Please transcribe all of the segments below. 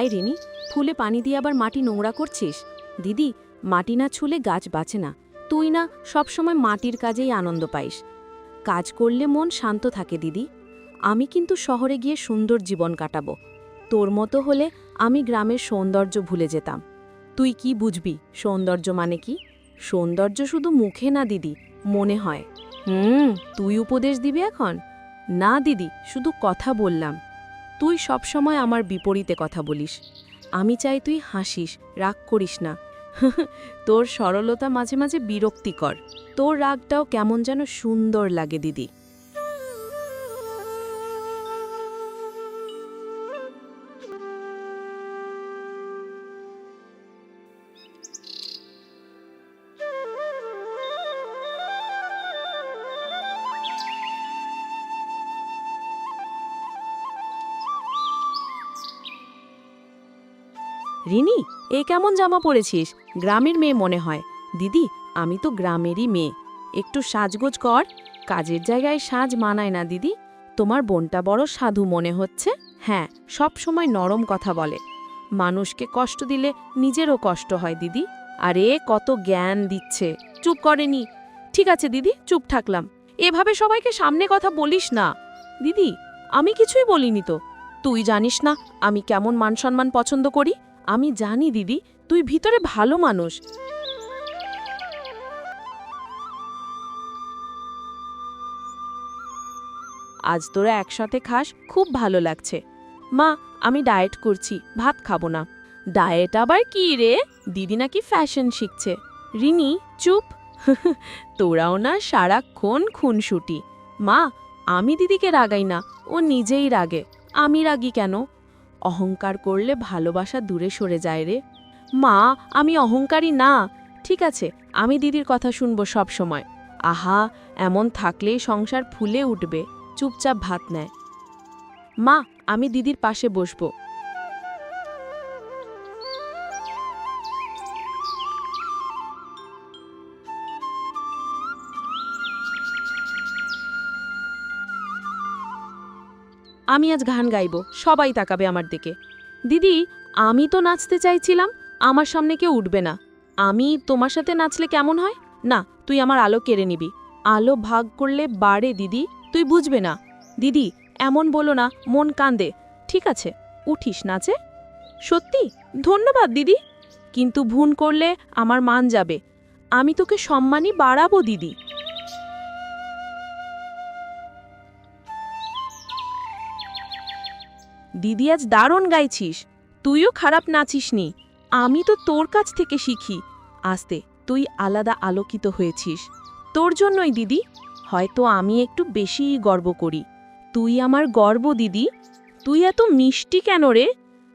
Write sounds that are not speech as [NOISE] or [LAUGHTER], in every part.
আয় রিনি, ফুলে পানি দিয়ে আবার মাটি নোংরা করছিস? দিদি, মাটি না ছুলে গাছ বাঁচে না। তুই না সবসময় মাটির কাজেই আনন্দ পাইস। কাজ করলে মন শান্ত থাকে দিদি। আমি কিন্তু শহরে গিয়ে সুন্দর জীবন কাটাবো। তোর মতো হলে আমি গ্রামের সৌন্দর্য ভুলে যেতাম। তুই কি বুঝবি সৌন্দর্য মানে কি? সৌন্দর্য শুধু মুখে না দিদি, মনে হয়। হুম, তুই উপদেশ দিবি এখন? না দিদি, শুধু কথা বললাম। তুই সবসময় আমার বিপরীতে কথা বলিস। আমি চাই তুই হাসিস, রাগ করিস না। [LAUGHS] তোর সরলতা মাঝে মাঝে বিরক্তিকর। তোর রাগটাও কেমন যেন সুন্দর লাগে দিদি। রিনি, এ কেমন জামা পরেছিস? গ্রামের মেয়ে মনে হয়। দিদি, আমি তো গ্রামেরই মেয়ে। একটু সাজগোজ কর। কাজের জায়গায় সাজ মানায় না, দিদি। তোমার বোনটা বড় সাধু মনে হচ্ছে? হ্যাঁ সব সময় নরম কথা বলে। মানুষকে কষ্ট দিলে নিজেরও কষ্ট হয়, দিদি। আরে, কত জ্ঞান দিচ্ছে। চুপ করেনি ঠিক আছে, দিদি, চুপ থাকলাম। এভাবে সবাইকে সামনে কথা বলিস না। দিদি, আমি কিছুই বলিনি তো। তুই জানিস না, আমি কেমন মান সম্মান পছন্দ করি? আমি জানি, দিদি, তুই ভিতরে ভালো মানুষ। আজ তোরা একসাথে খাস, খুব ভালো লাগছে। মা, আমি ডায়েট করছি, ভাত খাব না। ডায়েট আবার কি রে? দিদি নাকি ফ্যাশন শিখছে। রিনি, চুপ। [LAUGHS] তোরাও না সারাক্ষণ খুনসুটি। মা, আমি দিদিকে রাগাই না, ও নিজেই রাগে। আমি রাগি কেন? অহংকার করলে ভালোবাসা দূরে সরে যায় রে। মা, আমি অহংকারী না। ঠিক আছে, আমি দিদির কথা শুনব সব সময়। আহা, এমন থাকলেই সংসার ফুলে উঠবে। চুপচাপ ভাত নেয়। মা, আমি দিদির পাশে বসবো। আমি আজ গান গাইব, সবাই তাকাবে আমার দিকে। দিদি, আমি তো নাচতে চাইছিলাম, আমার সামনে কেউ উঠবে না। আমি তোমার সাথে নাচলে কেমন হয়? না, তুই আমার আলো কেড়ে নিবি। আলো ভাগ করলে বাড়ে, দিদি। তুই বুঝবে না। দিদি, এমন বলো না, মন কান্দে। ঠিক আছে, উঠিস নাচে। সত্যি? ধন্যবাদ, দিদি। কিন্তু ভুন করলে আমার মান যাবে। আমি তোকে সম্মানই বাড়াবো, দিদি। দিদি আজ দারুণ গাইছিস। তুইও খারাপ নাচিসনি। আমি তো তোর কাছ থেকে শিখি। আস্তে, তুই আলাদা আলোকিত হয়েছিস। তোর জন্যই দিদি, হয়তো আমি একটু বেশিই গর্ব করি। তুই আমার গর্ব, দিদি। তুই এত মিষ্টি কেন রে?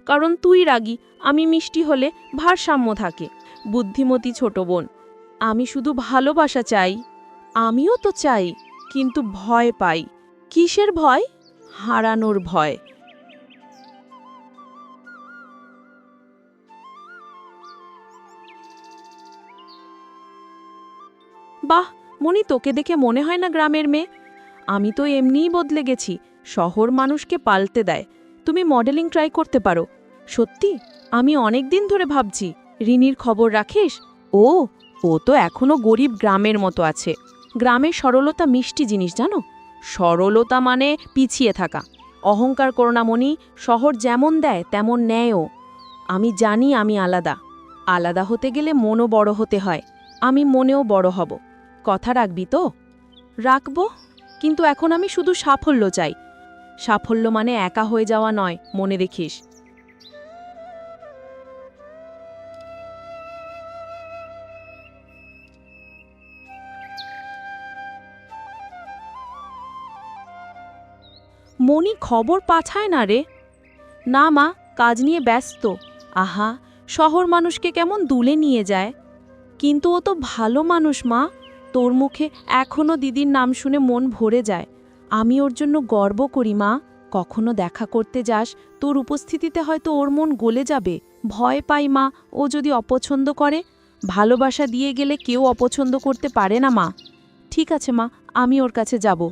কারণ তুই রাগি, আমি মিষ্টি হলে ভারসাম্য থাকে। বুদ্ধিমতী ছোট বোন, আমি শুধু ভালোবাসা চাই। আমিও তো চাই, কিন্তু ভয় পাই। কিসের ভয়? হারানোর ভয়। বাহ, মনি তোকে দেখে মনে হয় না গ্রামের মেয়ে। আমি তো এমনিই বদলে গেছি, শহর মানুষকে পাল্টে দেয়। তুমি মডেলিং ট্রাই করতে পারো। সত্যি? আমি অনেক দিন ধরে ভাবছি। রিনির খবর রাখিস? ও ও তো এখনও গরিব গ্রামের মতো আছে। গ্রামের সরলতা মিষ্টি জিনিস, জানো? সরলতা মানে পিছিয়ে থাকা। অহংকার করো না মনি, শহর যেমন দেয়, তেমন নেয়ও আমি জানি আমি আলাদা। আলাদা হতে গেলে মনও বড় হতে হয়। আমি মনেও বড় হব। কথা রাখবি তো? রাখব, কিন্তু এখন আমি শুধু সাফল্য চাই। সাফল্য মানে একা হয়ে যাওয়া নয়, মনে দেখিস। মনি খবর পাঠায় না রে? না মা, কাজ নিয়ে ব্যস্ত। আহা, শহর মানুষকে কেমন দুলে নিয়ে যায়। কিন্তু ও তো ভালো মানুষ মা। তোর মুখে এখনও দিদির নাম শুনে মন ভরে যায়। আমি ওর জন্য গর্ব করি, মা। কখনো দেখা করতে যাস, তোর উপস্থিতিতে হয়তো ওর মন গলে যাবে। ভয় পাই, মা, ও যদি অপছন্দ করে। ভালোবাসা দিয়ে গেলে কেউ অপছন্দ করতে পারে না, মা। ঠিক আছে, মা, আমি ওর কাছে যাব।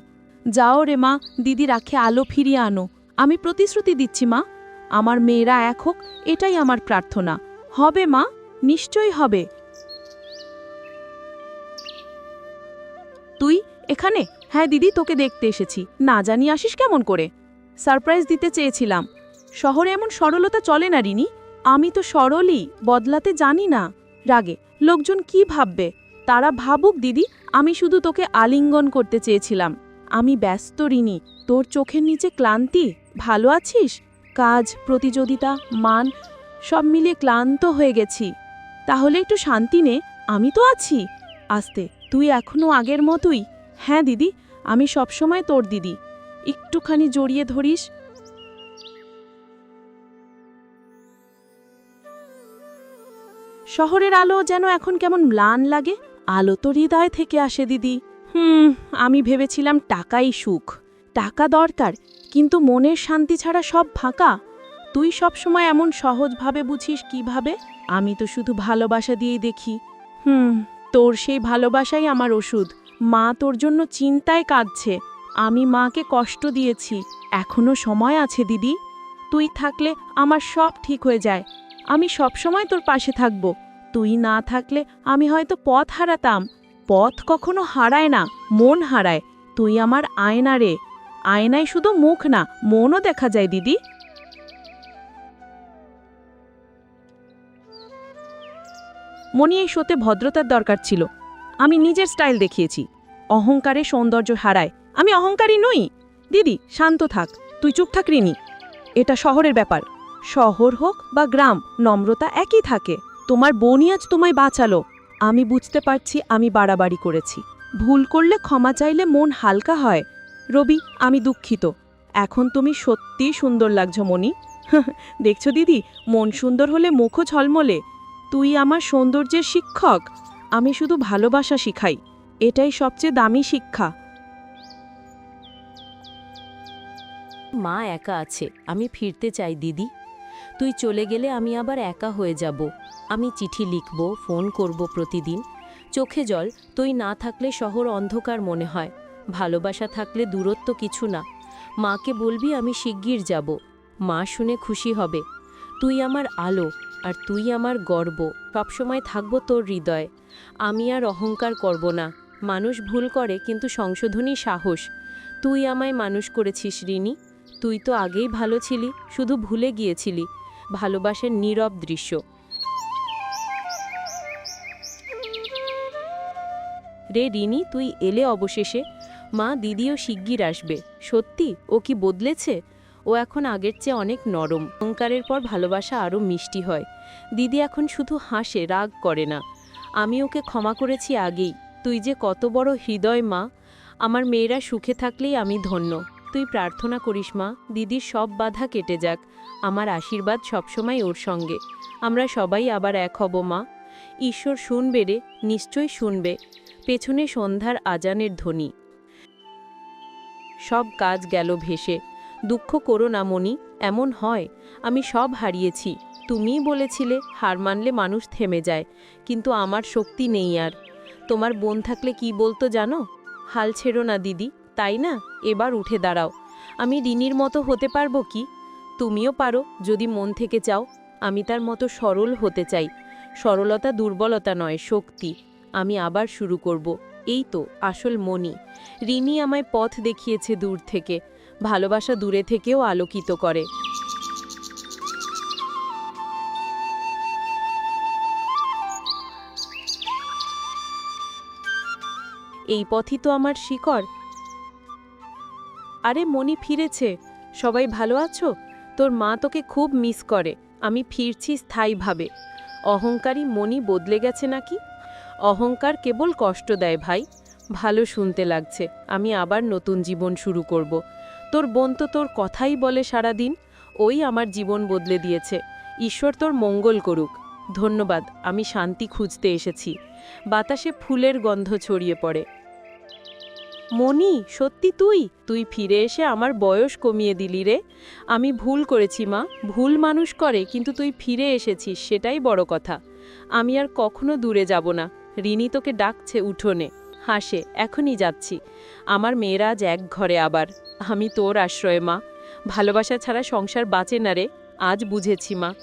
যাও রে, মা, দিদি রাখে আলো ফিরিয়ে আনো। আমি প্রতিশ্রুতি দিচ্ছি, মা। আমার মেয়েরা এক হোক, এটাই আমার প্রার্থনা। হবে, মা? নিশ্চয়ই হবে। তুই? এখানে? হ্যাঁ দিদি, তোকে দেখতে এসেছি। না জানি আসিস কেমন করে? সারপ্রাইজ দিতে চেয়েছিলাম। শহরে এমন সরলতা চলে না, রিনি। আমি তো সরলই, বদলাতে জানি না। রাগে, লোকজন কি ভাববে? তারা ভাবুক দিদি, আমি শুধু তোকে আলিঙ্গন করতে চেয়েছিলাম। আমি ব্যস্ত, রিনি। তোর চোখের নিচে ক্লান্তি? ভালো আছিস? কাজ, প্রতিযোগিতা, মান, সব মিলিয়ে ক্লান্ত হয়ে গেছি। তাহলে একটু শান্তি নে, আমি তো আছি। আস্তে তুই এখনও আগের মতোই? হ্যাঁ দিদি, আমি সবসময় তোর দিদি। একটুখানি জড়িয়ে ধরিস? শহরের আলো যেন এখন কেমন ম্লান লাগে। আলো তো হৃদয় থেকে আসে, দিদি। হুম, আমি ভেবেছিলাম টাকাই সুখ। টাকা দরকার, কিন্তু মনের শান্তি ছাড়া সব ফাঁকা। তুই সবসময় এমন সহজভাবে বুঝিস কীভাবে? আমি তো শুধু ভালোবাসা দিয়েই দেখি। হুম তোর সেই ভালোবাসাই আমার ওষুধ। মা তোর জন্য চিন্তায় কাঁদছে। আমি মাকে কষ্ট দিয়েছি। এখনও সময় আছে, দিদি। তুই থাকলে আমার সব ঠিক হয়ে যায়। আমি সব সময় তোর পাশে থাকব। তুই না থাকলে আমি হয়তো পথ হারাতাম। পথ কখনো হারায় না, মন হারায়। তুই আমার আয়না রে। আয়নায় শুধু মুখ না, মনও দেখা যায়, দিদি। মনি এই শোতে ভদ্রতার দরকার ছিল। আমি নিজের স্টাইল দেখিয়েছি। অহংকারে সৌন্দর্য হারায়। আমি অহংকারী নই। দিদি, শান্ত থাক। তুই চুপ থাক, রিনি। এটা শহরের ব্যাপার। শহর হোক বা গ্রাম, নম্রতা একই থাকে। তোমার বোনই আজ তোমায় বাঁচালো। আমি বুঝতে পারছি আমি বাড়াবাড়ি করেছি। ভুল করলে ক্ষমা চাইলে মন হালকা হয়। রবি, আমি দুঃখিত। এখন তুমি সত্যি সুন্দর লাগছো, মনি। [LAUGHS] দেখছ, দিদি, মন সুন্দর হলে মুখও ঝলমলে। তুই আমার সৌন্দর্যের শিক্ষক। আমি শুধু ভালোবাসা শিখাই। এটাই সবচেয়ে দামি শিক্ষা। মা একা আছে। আমি ফিরতে চাই, দিদি। তুই চলে গেলে আমি আবার একা হয়ে যাব। আমি চিঠি লিখব, ফোন করব প্রতিদিন। চোখে জল, তুই না থাকলে শহর অন্ধকার মনে হয়। ভালোবাসা থাকলে দূরত্ব কিছু না। মাকে বলবি আমি শিগগির যাব। মা শুনে খুশি হবে। তুই আমার আলো। আর তুই আমার গর্ব। সবসময় থাকব তোর হৃদয়। আমি আর অহংকার করব না। মানুষ ভুল করে, কিন্তু সংশোধনী সাহস। তুই আমায় মানুষ করেছিস, রিনি। তুই তো আগেই ভালো ছিলি, শুধু ভুলে গিয়েছিলি। ভালোবাসার নীরব দৃশ্য। রে রিনি, তুই এলে অবশেষে। মা, দিদিও শিগগির আসবে। সত্যি? ও কি বদলেছে? ও এখন আগের চেয়ে অনেক নরম। অহংকারের পর ভালোবাসা আরও মিষ্টি হয়। দিদি এখন শুধু হাসে, রাগ করে না। আমি ওকে ক্ষমা করেছি আগেই। তুই যে কত বড় হৃদয়, মা। আমার মেয়েরা সুখে থাকলেই আমি ধন্য। তুই প্রার্থনা করিস, মা, দিদির সব বাধা কেটে যাক। আমার আশীর্বাদ সবসময় ওর সঙ্গে। আমরা সবাই আবার এক হব, মা। ঈশ্বর শুনবে রে নিশ্চয় শুনবে। পেছনে সন্ধ্যার আজানের ধ্বনি। সব কাজ গেল ভেসে। দুঃখ করো না মনি এমন হয়। আমি সব হারিয়েছি। তুমিই বলেছিলে হার মানলে মানুষ থেমে যায়, কিন্তু আমার শক্তি নেই আর। তোমার বোন থাকলে কি বলতো জানো? হাল ছেড়ো না দিদি, তাই না? এবার উঠে দাঁড়াও। আমি রিনির মতো হতে পারব কি? তুমিও পারো, যদি মন থেকে চাও। আমি তার মতো সরল হতে চাই। সরলতা দুর্বলতা নয়, শক্তি। আমি আবার শুরু করব। এই তো, আসল মনি রিনি আমায় পথ দেখিয়েছে দূর থেকে। ভালোবাসা দূরে থেকেও আলোকিত করে। এই পথই তো আমার শিকড়। আরে মনি ফিরেছে। সবাই ভালো আছো? তোর মা তোকে খুব মিস করে। আমি ফিরছি স্থায়ীভাবে। অহংকারী মনি বদলে গেছে নাকি? অহংকার কেবল কষ্ট দেয় ভাই। ভালো শুনতে লাগছে। আমি আবার নতুন জীবন শুরু করব। তোর বোন তো তোর কথাই বলে সারাদিন, ওই আমার জীবন বদলে দিয়েছে। ঈশ্বর তোর মঙ্গল করুক। ধন্যবাদ, আমি শান্তি খুঁজতে এসেছি। বাতাসে ফুলের গন্ধ ছড়িয়ে পড়ে। মনি সত্যি তুই? তুই ফিরে এসে আমার বয়স কমিয়ে দিলি রে। আমি ভুল করেছি মা, ভুল মানুষ করে, কিন্তু তুই ফিরে এসেছিস, সেটাই বড় কথা। আমি আর কখনো দূরে যাব না। রিনি তোকে ডাকছে উঠোনে। হাসে, এখনই যাচ্ছি। আমার মেয়েরা এক ঘরে আবার। আমি তোর আশ্রয়, মা। ভালোবাসা ছাড়া সংসার বাঁচে না রে। আজ বুঝেছি, মা।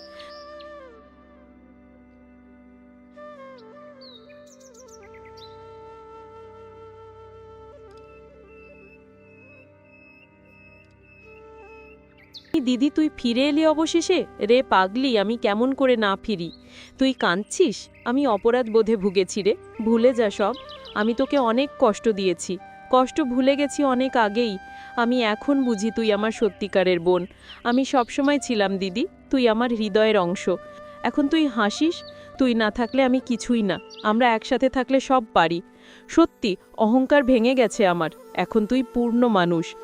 দিদি, তুই ফিরে এলি অবশেষে? রে পাগলি, আমি কেমন করে না ফিরি? তুই কাঁদছিস? আমি অপরাধ বোধে ভুগেছি রে। ভুলে যা সব। আমি তোকে অনেক কষ্ট দিয়েছি। কষ্ট ভুলে গেছি অনেক আগেই। আমি এখন বুঝি তুই আমার সত্যিকারের বোন। আমি সবসময় ছিলাম দিদি, তুই আমার হৃদয়ের অংশ। এখন তুই হাসিস? তুই না থাকলে আমি কিছুই না। আমরা একসাথে থাকলে সব পারি। সত্যি, অহংকার ভেঙে গেছে আমার। এখন তুই পূর্ণ মানুষ।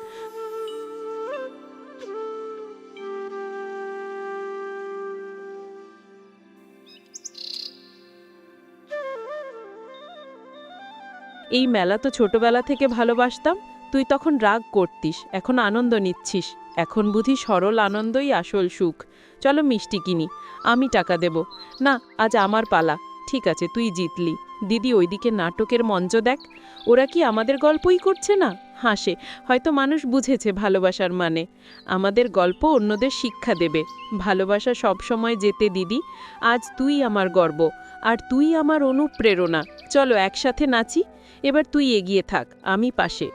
এই মেলা তো ছোটবেলা থেকে ভালোবাসতাম, তুই তখন রাগ করতিস, এখন আনন্দ নিচ্ছিস, এখন বুঝি সরল আনন্দই আসল সুখ। চলো মিষ্টি কিনি, আমি টাকা দেব। না, আজ আমার পালা, ঠিক আছে, তুই জিতলি। দিদি ওইদিকে নাটকের মঞ্চ দেখ, ওরা কি আমাদের গল্পই করছে না? হাসে, হয়তো মানুষ বুঝেছে ভালোবাসার মানে। আমাদের গল্প অন্যদের শিক্ষা দেবে। ভালোবাসা সবসময় যেতে দিদি, আজ তুই আমার গর্ব, আর তুই আমার অনুপ্রেরণা। চলো একসাথে নাচি, এবার তুই এগিয়ে থাক, আমি পাশে।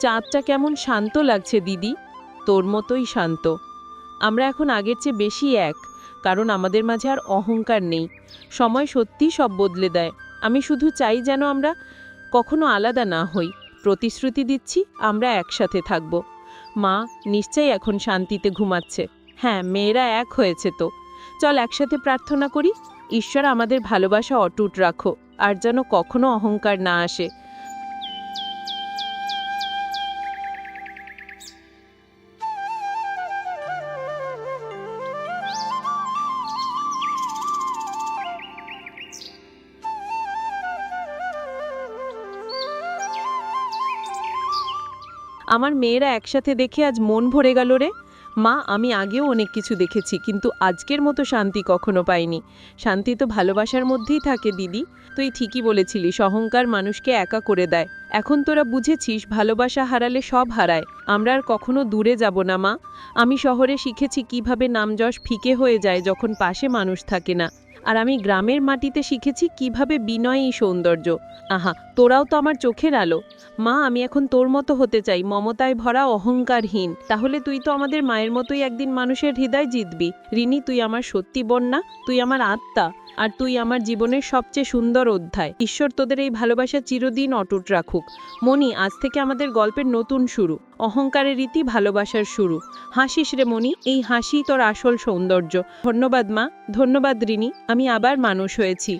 চাঁদটা কেমন শান্ত লাগছে দিদি, তোর মতোই শান্ত। আমরা এখন আগের চেয়ে বেশি এক। কারণ আমাদের মাঝে আর অহংকার নেই। সময় সত্যিই সব বদলে দেয়। আমি শুধু চাই যেন আমরা কখনো আলাদা না হই। প্রতিশ্রুতি দিচ্ছি, আমরা একসাথে থাকব। মা নিশ্চয়ই এখন শান্তিতে ঘুমাচ্ছে। হ্যাঁ মেয়েরা এক হয়েছে তো। চল একসাথে প্রার্থনা করি, ঈশ্বর আমাদের ভালোবাসা অটুট রাখো, আর যেন কখনো অহংকার না আসে। আমার মেয়েরা একসাথে দেখে আজ মন ভরে গেল রে। মা, আমি আগেও অনেক কিছু দেখেছি, কিন্তু আজকের মতো শান্তি কখনো পাইনি। শান্তি তো ভালোবাসার মধ্যেই থাকে, দিদি। তুই ঠিকই বলেছিলিস অহংকার মানুষকে একা করে দেয়। এখন তোরা বুঝেছিস, ভালোবাসা হারালে সব হারায়। আমরা আর কখনো দূরে যাব না, মা। আমি শহরে শিখেছি কীভাবে নামযশ ফিকে হয়ে যায় যখন পাশে মানুষ থাকে না। আর আমি গ্রামের মাটিতে শিখেছি কীভাবে বিনয়ী সৌন্দর্য। আহা, তোরাও তো আমার চোখের আলো। মা, আমি এখন তোর মতো হতে চাই, মমতায় ভরা অহংকারহীন। তাহলে তুই তো আমাদের মায়ের মতোই একদিন মানুষের হৃদয় জিতবি। রিনি, তুই আমার সত্যি বন্যা, তুই আমার আত্মা, আর তুই আমার জীবনের সবচেয়ে সুন্দর অধ্যায়। ঈশ্বর তোদের এই ভালোবাসা চিরদিন অটুট রাখুক। মনি আজ থেকে আমাদের গল্পের নতুন শুরু। অহংকারের রীতি ভালোবাসার শুরু। হাসিস রে মনি এই হাসি তোর আসল সৌন্দর্য। ধন্যবাদ মা, ধন্যবাদ রিনি, আমি আবার মানুষ হয়েছি।